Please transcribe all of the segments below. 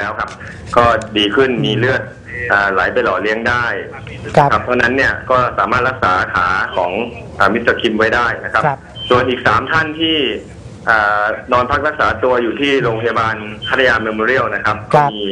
แล้วครับ ก็ดีขึ้นมีเลือดอ่าไหลไปหล่อเลี้ยงได้ครับ ครับเพราะฉะนั้นเนี่ยก็สามารถรักษาขาของอ่ามิสเตอร์คิมไว้ได้นะครับ ครับ ส่วนอีกสามท่านที่อ่านอนพักรักษาตัวอยู่ที่โรงพยาบาลพัทยาเมมโมเรียลนะครับครัก็บมี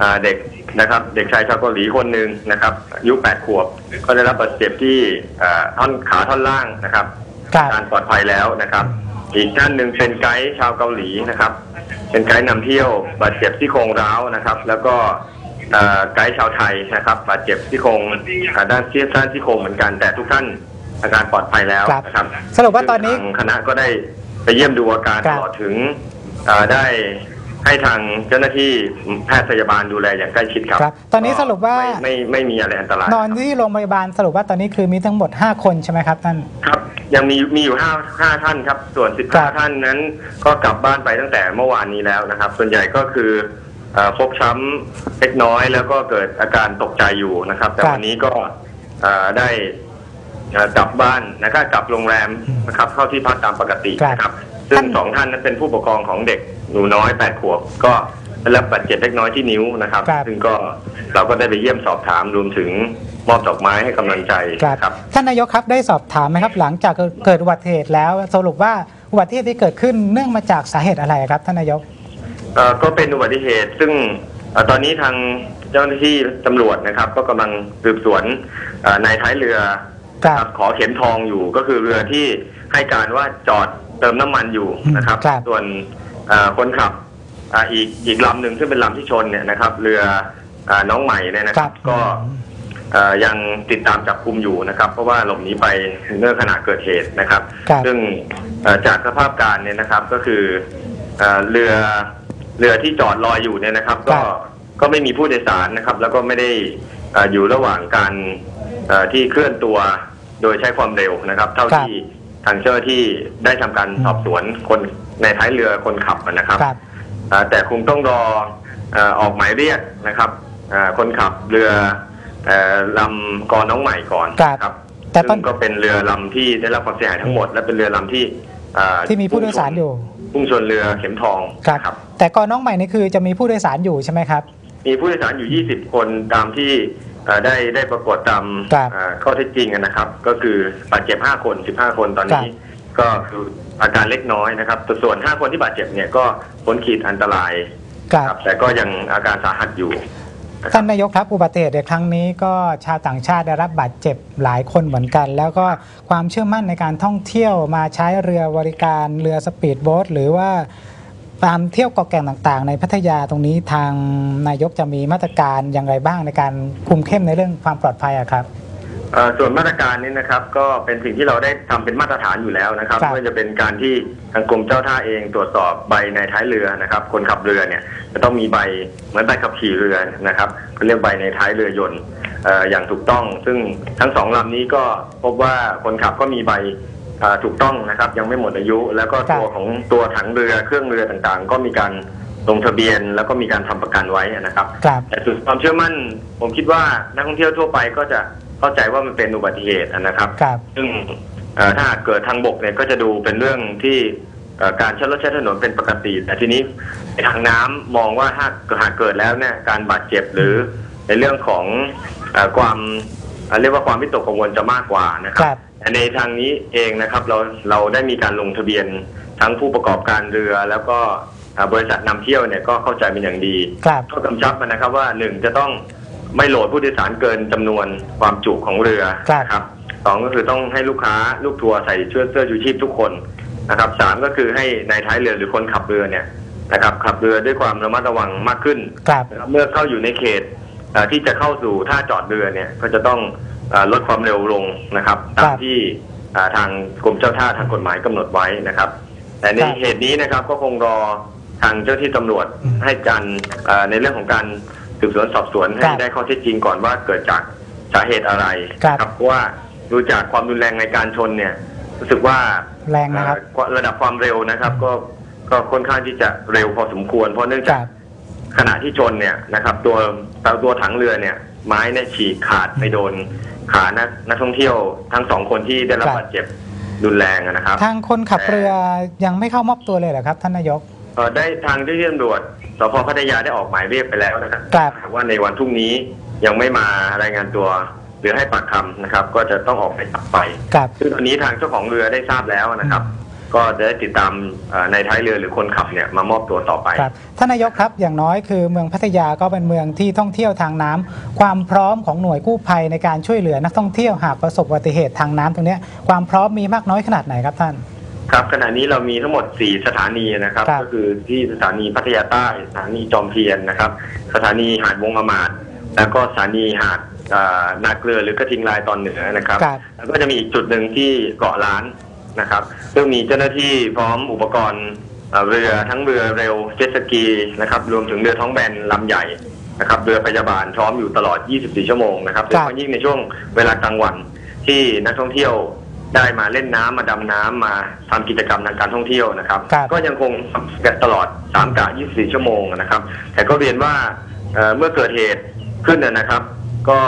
อ่าเด็กนะครับ เด็กชายชาวเกาหลีคนหนึ่งนะครับอายุแปดขวบ ก็ได้รับบาดเจ็บที่อ่าท่อนขาท่อนล่างนะครับ ครับ การปลอดภัยแล้วนะครับ อีกท่านหนึ่งเป็นไกด์ชาวเกาหลีนะครับ เป็นไกด์นำเที่ยวบาดเจ็บที่โครงร้าวนะครับ แล้วก็เอ่อไกด์ชาวไทยนะครับบาดเจ็บที่โครงอ่าด้านเสี้ยด้านที่โครงเหมือนกัน แต่ทุกท่านอาการปลอดภัยแล้วครับนะครับสรุปว่าตอนนี้ซึ่งทางคณะก็ได้ไปเยี่ยมดูอาการครัตบลอดถึงเอ่อได้ ให้ทางเจ้าหน้าที่แพทย์พยาบาลดูแลอย่างใกล้ชิดครับ ครับตอนนี้สรุปว่า ไม่ไม่ไม่มีอะไรอันตรายนอนที่โรงพยาบาลสรุปว่าตอนนี้คือมีทั้งหมด 5 คนใช่ไหมครับท่าน ครับ ยังมีมีอยู่ห้าห้าท่านครับ ส่วนสิบครัห้าบท่านนั้น ก็กลับบ้านไปตั้งแต่เมื่อวานนี้แล้วนะครับ ส่วนใหญ่ก็คือเอ่อฟกช้ำเล็กน้อยแล้วก็เกิดอาการตกใจอยู่นะครับ แต่วันนี้ก็เอ่อได้เอ่อกลับบ้านนะครับกลับโรงแรมนะครับเข้าที่พักตามปกตินะครับ ซึ่งสองท่านนั้นเป็นผู้ปกครองของเด็ก หนูน้อยแปดขวบก็ได้รับบาดเจ็บเล็กน้อยที่นิ้วนะครับ ครับ ซึ่งก็เราก็ได้ไปเยี่ยมสอบถามรวมถึงมอบดอกไม้ให้กำลังใจครับนะครับ ท่านนายกครับได้สอบถามไหมครับ หลังจากเกิดอุบัติเหตุแล้ว สรุปว่าอุบัติเหตุที่เกิดขึ้นเนื่องมาจากสาเหตุอะไรครับ ท่านนายก เอ่อก็เป็นอุบัติเหตุซึ่งเอ่อตอนนี้ทางเจ้าหน้าที่ตำรวจนะครับ ก็กำลังสืบสวนเอ่อในท้ายเรือครับครับขอเข็มทองอยู่ก็คือเรือที่ให้การว่าจอดเติมน้ำมันอยู่นะครับ ครับส่วนเอ่อ คนขับอ่าอีกอีกลำหนึ่งซึ่งเป็นลำที่ชนเนี่ยนะครับ เรืออาน้องใหม่เนี่ยนะคครัรับบก็เอ่อยังติดตามจับกลุ่มอยู่นะครับ เพราะว่าหลบหนีไปเมื่อขณะเกิดเหตุนะครับครับซึ่งเอ่อจากสภาพการเนี่ยนะครับก็คือเอ่อเรือเรือที่จอดลอยอยู่เนี่ยนะครับ ก็ครับก็ไม่มีผู้โดยสารนะครับ แล้วก็ไม่ได้เอ่ออยู่ระหว่างการเอ่อที่เคลื่อนตัวโดยใช้ความเร็วนะครับ เท่าครับที่ทางเจ้าหน้าที่ได้ทำการสอบสวนคน ในท้ายเรือคนขับนะครับครับเอ่อแต่คงต้องรอเอ่อออกหมายเรียกนะครับเอ่อคนขับเรือเอ่อลำกอน้องใหม่ก่อนครับครับแต่ตอนซึ่งก็เป็นเรือลำที่ได้รับความเสียหายทั้งหมด และเป็นเรือลำที่เอ่อที่มีผู้โดยสารอยู่พุ่งชนเรือเข็มทองครับนะครับแต่ก่อนน้องใหม่นี่คือจะมีผู้โดยสารอยู่ใช่ไหมครับ มีผู้โดยสารอยู่ 20 คนตามที่เอ่อได้ได้ปรากฏตามครับเอ่อข้อเท็จจริงนะครับ ก็คือบาดเจ็บ 5 คน 15 คนตอนนี้ครับก็คือ อาการเล็กน้อยนะครับแต่ส่วน 5 คนที่บาดเจ็บเนี่ยก็พ้นขีดอันตรายครับครับแต่ก็ยังอาการสาหัสอยู่ท่านนายกครับอุบัติเหตุในครั้งนี้ก็ชาวต่างชาติได้รับบาดเจ็บหลายคนเหมือนกัน แล้วก็ความเชื่อมั่นในการท่องเที่ยวมาใช้เรือบริการเรือสปีดโบ๊ทหรือว่าตามเที่ยวเกาะแก่งต่างๆ ในพัทยาตรงนี้ทางนายกจะมีมาตรการอย่างไรบ้างในการคุมเข้มในเรื่องความปลอดภัยอะครับเอ่อ ส่วนมาตรการนี้นะครับ ก็เป็นสิ่งที่เราได้ทำเป็นมาตรฐานอยู่แล้วนะครับครับไม่ว่าจะเป็นการที่ทางกรมเจ้าท่าเองตรวจสอบใบในท้ายเรือนะครับ คนขับเรือเนี่ยจะต้องมีใบเหมือนใบขับขี่เรือนะครับเขาเรียกใบในท้ายเรือยนต์เอ่ออย่างถูกต้อง ซึ่งทั้งสองลำนี้ก็พบว่าคนขับก็มีใบเอ่อถูกต้องนะครับ ยังไม่หมดอายุ แล้วก็ตัวของตัวถังเรือเครื่องเรือต่างๆ ก็มีการลงทะเบียนแล้วก็มีการทำประกันไว้นะครับครับแต่สุดความเชื่อมั่น ผมคิดว่านักท่องเที่ยวทั่วไปก็จะ เข้าใจว่ามันเป็นอุบัติเหตุนะครับ ครับ ซึ่งเอ่อถ้าหากเกิดทางบกเนี่ยก็จะดูเป็นเรื่องที่เอ่อการใช้รถใช้ถนนเป็นปกติ แต่ทีนี้ในทางน้ำมองว่าถ้าหากเกิดแล้วเนี่ยการบาดเจ็บหรือในเรื่องของเออความเอ่อเรียกว่าความวิตกกังวลจะมากกว่านะคครับรับแต่ในทางนี้เองนะครับเราเราได้มีการลงทะเบียนทั้งผู้ประกอบการเรือ แล้วก็เอ่อบริษัทนำเที่ยวเนี่ยก็เข้าใจเป็นอย่างดีครับก็กำชับมานะครับว่าหนึ่งจะต้อง ไม่โหลดผู้โดยสารเกินจำนวนความจุของเรือครับนะครับสองก็คือต้องให้ลูกค้าลูกทัวร์ใส่เสื้อเสื้อชูชีพทุกคนนะครับสามก็คือให้ในายท้ายเรือหรือคนขับเรือเนี่ยนะครับขับเรือด้วยความระมัดระวังมากขึ้นครับนะครับเมื่อเข้าอยู่ในเขตเอ่อที่จะเข้าสู่ท่าจอดเรือเนี่ยก็จะต้องเอ่อลดความเร็วลงนะครับตามที่อ่าทางกรมเจ้าท่าทางกฎหมายกำหนดไว้นะครับ แต่ในครับเหตุนี้นะครับก็คงรอทางเจ้าที่ตำรวจอืมให้การเอ่อในเรื่องของการ สืบสวนสอบสวนให้ครับได้ข้อเท็จจริงก่อนว่าเกิดจากสาเหตุอะไรครับเพราะว่าดูจากความรุนแรงในการชนเนี่ยรู้สึกว่าแรงนะครับเอ่อระดับความเร็วนะครับ ก็ก็ค่อนข้างที่จะเร็วพอสมควร เพราะเนื่องคจากรับขณะที่ชนเนี่ยนะครับ ตัวตัวถังเรือเนี่ย ไม้เนี่ยฉีกขาดไปโดนขานักนักท่องเที่ยวทั้งสองคนที่ได้รับครับบาดเจ็บรุนแรงนะครับ ทางคนขับเรือยังไม่เข้ามอบตัวเลยเหรอครับ ท่านนายกเอ่อได้ทางเจ้าหน้าที่ตำรวจ สพพัทยาได้ออกหมายเรียกไปแล้วนะครับครับหากว่าในวันพรุ่งนี้ยังไม่มารายงานตัวหรือให้ปากคำนะครับ ก็จะต้องออกไปจับไปครับ ซึ่งตอนนี้ทางเจ้าของเรือได้ทราบแล้วนะครับ ก็จะได้ติดตามเอ่อในท้ายเรือหรือคนขับเนี่ยมามอบตัวต่อไป ครับท่านนายกครับอย่างน้อยคือเมืองพัทยาก็เป็นเมืองที่ท่องเที่ยวทางน้ำความพร้อมของหน่วยกู้ภัยในการช่วยเหลือนักท่องเที่ยวหากประสบอุบัติเหตุทางน้ำตรงเนี้ยความพร้อมมีมากน้อยขนาดไหนครับท่าน ครับขณะนี้เรามีทั้งหมด 4 สถานีนะครับ ครับ ก็คือที่สถานีพัทยาใต้สถานีจอมเทียนนะครับ สถานีหาดวงอมาดแล้วก็สถานีหาดเอ่อนาเกลือหรือกระทิงลายตอนเหนือนะครับ ครับ แล้วก็จะมีอีกจุดหนึ่งที่เกาะล้านนะครับซึ่งมีเจ้าหน้าที่พร้อมอุปกรณ์เอ่อเรือทั้งเรือเร็วเจ็ตสกีนะครับรวมถึงเรือท้องแบนลำใหญ่นะครับเรือพยาบาลพร้อมอยู่ตลอด 24 ชั่วโมงนะครับโดยเฉพาะยิ่งในช่วงเวลากลางวันที่นักท่องเที่ยว ได้มาเล่นน้ำมาดำน้ำมาทำกิจกรรมทางการท่องเที่ยวนะครับครับก็ยังคงกันตลอด3กะ24ชั่วโมงนะครับ แต่ก็เรียนว่าเอ่อเมื่อเกิดเหตุขึ้นนะนะครับ ก็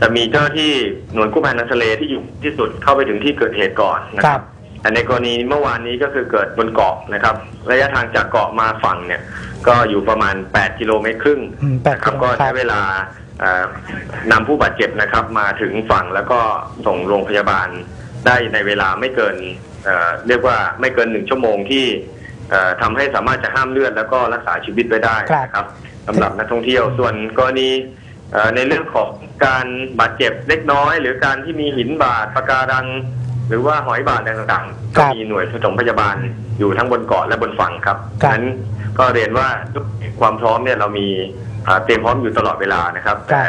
จะมีเจ้าหน้าที่หน่วยกู้ภัยทางทะเลที่อยู่ที่สุดเข้าไปถึงที่เกิดเหตุก่อนนะคครัรับบแต่ในกรณีเมื่อวานนี้ก็คือเกิดบนเกาะนะครับ ระยะทางจากเกาะมาฝั่งเนี่ย ก็อยู่ประมาณ 8 กิโลเมตรครึ่งอืมแปดนะครับกิโลก็ครัใช้บเวลาเอ่อนำผู้บาดเจ็บนะครับ มาถึงฝั่งแล้วก็ส่งโรงพยาบาล ได้ในเวลาไม่เกินเอ่อเรียกว่าไม่เกินหนึ่งชั่วโมงที่เอ่อทำให้สามารถจะห้ามเลือดแล้วก็รักษาชีวิตไว้ได้นะครับสำหรับนักท่องเที่ยวส่วนกรณีเอ่อในเรื่องของการบาดเจ็บเล็กน้อย หรือการที่มีหินบาดปะการัง หรือว่าหอยบาดอะไรต่างๆคก็รับมีหน่วยผสมพยาบาลอยู่ทั้งบนเกาะและบนฝั่งครับครับนั้นก็เรียนว่าทุกความพร้อมเนี่ยเรามีอ่า เตรียมพร้อมอยู่ตลอดเวลานะครับ แต่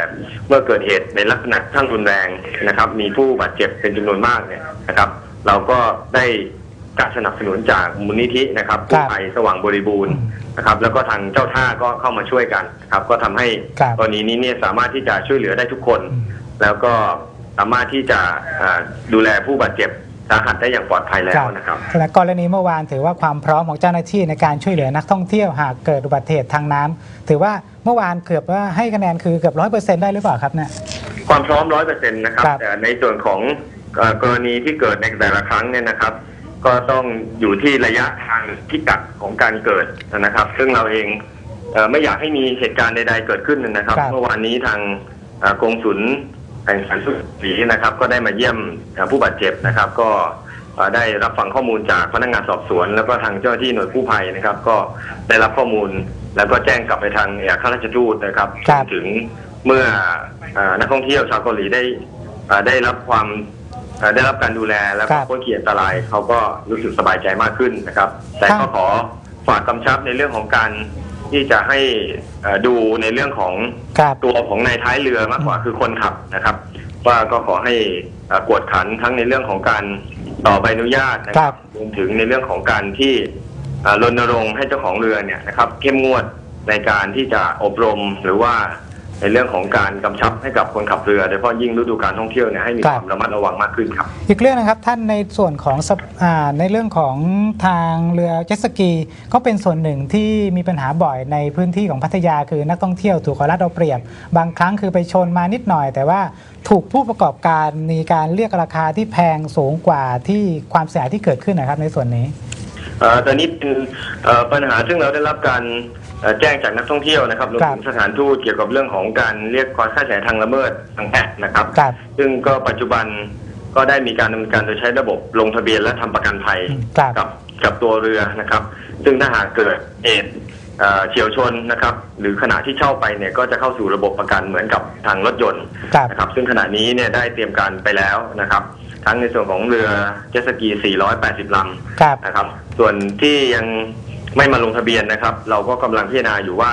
เมื่อเกิดเหตุในลักษณะข้างรุนแรงนะครับ มีผู้บาดเจ็บเป็นจำนวนมากเนี่ยนะครับ เราก็ได้การสนับสนุนจากมูลนิธินะครับครักู้บภัยสว่างบริบูรณ์นะครับ แล้วก็ทางเจ้าท่าก็เข้ามาช่วยกันครับ ก็ทำให้ครับกรณีนี้เนี่ยสามารถที่จะช่วยเหลือได้ทุกคนอืมแล้วก็สามารถที่จะอ่าดูแลผู้บาดเจ็บสาหัสได้อย่างปลอดภัยแล้วนะครับ และกรณีเมื่อวานถือว่าความพร้อมของเจ้าหน้าที่ในการช่วยเหลือนักท่องเที่ยวหากเกิดอุบัติเหตุทางน้ำถือว่า เมื่อวานเกือบว่าให้คะแนนคือเกือบร้อยเปอร์เซ็นต์ได้หรือเปล่าครับเนี่ยความพร้อมร้อยเปอร์เซ็นต์นะครับ ครับ แต่ในส่วนของเอ่อกรณีที่เกิดในแต่ละครั้งเนี่ยนะครับ ก็ต้องอยู่ที่ระยะทางพิกัดของการเกิดนะครับ ซึ่งเราเองเอ่อไม่อยากให้มีเหตุการณ์ใดๆเกิดขึ้นนะครับ ครับ เมื่อวานนี้ทางเอ่อกงสุลแห่งสันสุขีนะครับ ก็ได้มาเยี่ยมเอ่อผู้บาดเจ็บนะครับ ก็เอ่อ ได้รับฟังข้อมูลจากพนักงานสอบสวน แล้วก็ทางเจ้าหน้าที่หน่วยกู้ภัยนะครับ ก็ได้รับข้อมูลแล้วก็แจ้งกลับไปทางเอกอัครราชทูตนะครับ ครับ ถึงเมื่อเอ่อนักท่องเที่ยวชาวเกาหลีได้เอ่อได้รับความเอ่อได้รับการดูแลแล้วคก็รับพ้นขีดอันตรายเขาก็รู้สึกสบายใจมากขึ้นนะครับ แต่ครัก็บ ขอฝากกำชับในเรื่องของการที่จะให้เอ่อดูในเรื่องของ ครับ ตัวของในท้ายเรือมากกว่าคือคนขับนะครับ ว่าก็ขอให้เอ่อกวดขันทั้งในเรื่องของการ ต่อใบอนุญาตนะคครัรับบ รวมถึงในเรื่องของการที่เอ่อรณรงค์ให้เจ้าของเรือเนี่ยนะครับเข้มงวดในการที่จะอบรมหรือว่า ในเรื่องของการกำชับให้กับคนขับเรือโดยเฉพาะยิ่งฤดูการท่องเที่ยวเนี่ยให้มีครัคบวามระมัดระวังมากขึ้นครับ อีกเรื่องนะครับท่านในส่วนของสะอ่าในเรื่องของทางเรือเจ็ตสกี ก็เป็นส่วนหนึ่งที่มีปัญหาบ่อยในพื้นที่ของพัทยาคือนักท่องเที่ยวถูกเอารัดเอาเปรียบ บางครั้งคือไปชนมานิดหน่อย แต่ว่าถูกผู้ประกอบการมีการเรียกราคาที่แพงสูงกว่าที่ความเสียหายที่เกิดขึ้นนะครับในส่วนนี้ เอ่อตอนนี้เป็นเอ่อปัญหาซึ่งเราได้รับการเอ่อ แจ้งจากนักท่องเที่ยวนะครับรวมถึงสถานทูตเกี่ยวกับเรื่องของการเรียกค่าเสียหายทางละเมิดทางแพ่งนะครับ ครับซึ่งก็ปัจจุบันก็ได้มีการดำเนินการโดยใช้ระบบลงทะเบียนและทำประกันภัยครับ กับกับตัวเรือนะครับ ซึ่งถ้าหากเกิดเหตุเอ่อเฉียวชนนะครับ หรือขณะที่เช่าไปเนี่ยก็จะเข้าสู่ระบบประกันเหมือนกับทางรถยนต์ ครับ นะครับซึ่งขณะนี้เนี่ยได้เตรียมการไปแล้วนะครับ ทั้งในส่วนของเรือเจ็ตสกี 480 ลำครับ นะครับ ส่วนที่ยัง ไม่มาลงทะเบียนนะครับ เราก็กำลังพิจารณาอยู่ว่า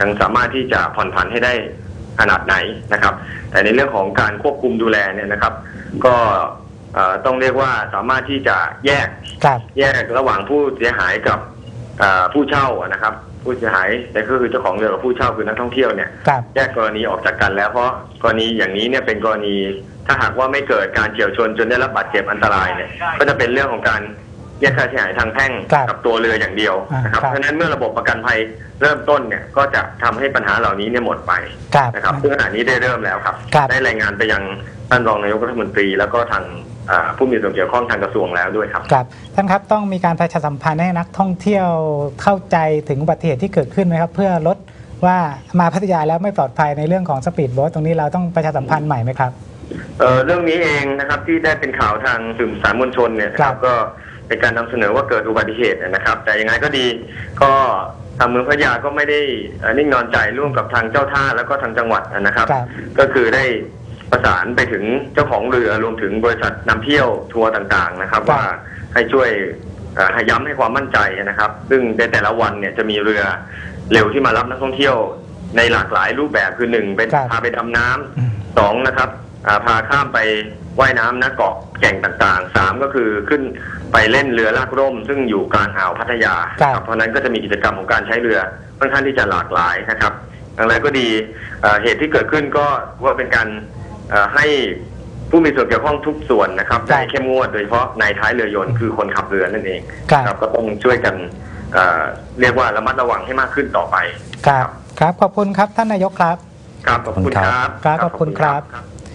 ยังสามารถที่จะผ่อนผันให้ได้ขนาดไหนนะครับ แต่ในเรื่องของการควบคุมดูแลเนี่ยนะครับ ก็เอ่อต้องเรียกว่าสามารถที่จะแยกครับแยกระหว่างผู้เสียหายกับเอ่อผู้เช่านะครับ ผู้เสียหายแต่ก็คือเจ้าของเรือกับผู้เช่าคือนักท่องเที่ยวเนี่ยครับแยกกรณีออกจากกันแล้วเพราะกรณีอย่างนี้เนี่ยเป็นกรณีถ้าหากว่าไม่เกิดการเฉียวชนจนได้รับบาดเจ็บอันตรายเนี่ยก็จะเป็นเรื่องของการ แยกค่าเสียหายทางแพ่งครับกับตัวเรืออย่างเดียวนะครับ ครับ เพราะฉะนั้นเมื่อระบบประกันภัยเริ่มต้นเนี่ยก็จะทำให้ปัญหาเหล่านี้เนี่ยหมดไปครับ นะครับซึ่งขณะนี้ได้เริ่มแล้วครับ ครับ ได้รายงานไปยังท่านรองนายกรัฐมนตรี แล้วก็ทางอ่าผู้มีส่วนเกี่ยวข้องทางกระทรวงแล้วด้วยครับ ครับท่านครับต้องมีการประชาสัมพันธ์ให้นักท่องเที่ยวเข้าใจถึงอุบัติเหตุที่เกิดขึ้นไหมครับ เพื่อลดว่ามาพัทยาแล้วไม่ปลอดภัยในเรื่องของสปีดโบ๊ทตรงนี้เราต้องประชาสัมพันธ์ใหม่ไหมครับ เอ่อเรื่องนี้เองนะครับที่ได้เป็นข่าวทางสื่อสารมวลชนเนี่ยนะครับบก็ เป็นการนำเสนอว่าเกิดอุบัติเหตุนะครับ แต่ยังไงก็ดีก็ทางเมืองพัทยาก็ไม่ได้เอ่อนิ่งนอนใจร่วมกับทางเจ้าท่าแล้วก็ทางจังหวัดนะครับครับก็คือได้ประสานไปถึงเจ้าของเรือรวมถึงบริษัทนำเที่ยวทัวร์ต่างๆนะครับครับว่าให้ช่วยเอ่อให้ย้ำให้ความมั่นใจนะครับ ซึ่งในแต่ละวันเนี่ยจะมีเรือเร็วที่มารับนักท่องเที่ยวในหลากหลายรูปแบบคือหนึ่งเป็นครับพาไปดำน้ำอืมสองนะครับอ่า พาข้ามไปว่ายน้ำณเกาะแก่งต่างๆสามก็คือขึ้นไปเล่นเรือลากร่ม ซึ่งอยู่กลางอ่าวพัทยาครับเพราะฉะนั้นก็จะมีกิจกรรมของการใช้เรือค่อนข้างที่จะหลากหลายนะครับอย่างไรก็ดีเอ่อเหตุที่เกิดขึ้นก็ว่าเป็นการเอ่อให้ผู้มีส่วนเกี่ยวข้องทุกส่วนนะครับครับได้เข้มงวดโดยเฉพาะในท้ายเรือยนต์คือคนขับเรือนั่นเองครับก็ต้องช่วยกันเอ่อเรียกว่าระมัดระวังให้มากขึ้นต่อไป ครับ ครับ ขอบคุณครับท่านนายกครับ ครับ ขอบคุณครับ ครับ ขอบคุณครับ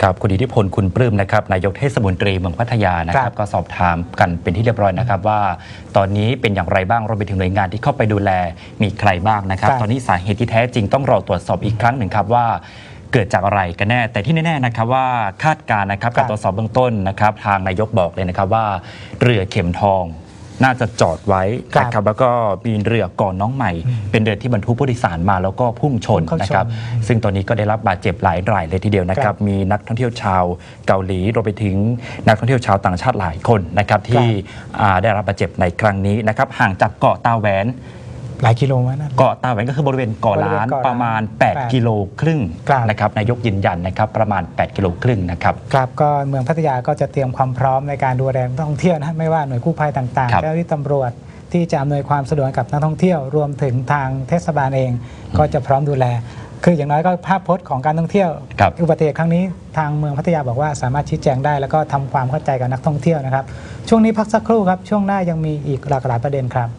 ครับคุณอิทธิพลคุณปลื้มนะครับนายกเทศมนตรีเมืองพัทยานะคครัรับบก็สอบถามกันเป็นที่เรียบร้อยนะครับ ว่า ตอนนี้เป็นอย่างไรบ้างรวมไปถึงหน่วยงานที่เข้าไปดูแลมีใครบ้างนะครับครับตอนนี้สาเหตุที่แท้จริงต้องรอตรวจสอบอีกครั้งหนึ่งครับว่าเกิดจากอะไรกันแน่ แต่ที่แน่ๆนะครับว่าคาดการณ์นะครับครักาบรตรวจสอบเบื้องต้นนะครับ ทางนายกบอกเลยนะครับว่า เรือเข็มทอง น่าจะจอดไว้ครับนะครับแล้วก็มีเรือก่อนน้องใหม่ เป็นเรือที่บรรทุกผู้โดยสารมาแล้วก็พุ่งชนพุ่งเข้าชนนะครับ ซึ่งตอนนี้ก็ได้รับบาดเจ็บหลายรายเลยทีเดียวนะคครัรับบมีนักท่องเที่ยวชาวเกาหลีรวมไปถึงนักท่องเที่ยวชาวต่างชาติหลายคนนะครับที่อ่าได้รับบาดเจ็บในครั้งนี้นะครับห่างจากเกาะตาแหวน หลายกิโลไหมนะ เกาะตาแหวนก็คือบริเวณเกาะล้านบริเวณเกาะล้านประมาณแปด8กิโลครึ่งครับนะครับนายกยืนยันนะครับประมาณ 8 กิโลครึ่งนะครับครับก็เมืองพัทยาก็จะเตรียมความพร้อมในการดูแลนักท่องเที่ยวนะไม่ว่าหน่วยกู้ภัยต่างๆครับเจ้าหน้าที่ตำรวจที่จะอำนวยความสะดวกกับนักท่องเที่ยวรวมถึงทางเทศบาลเอง ก็จะพร้อมดูแล คืออย่างน้อยก็ภาพพจน์ของการท่องเที่ยวครับอุบัติเหตุครั้งนี้ทางเมืองพัทยาบอกว่าสามารถชี้แจงได้ แล้วก็ทำความเข้าใจกับนักท่องเที่ยวนะครับ ช่วงนี้พักสักครู่ครับช่วงหน้ายังมีอีกหลากหลายประเด็นครับ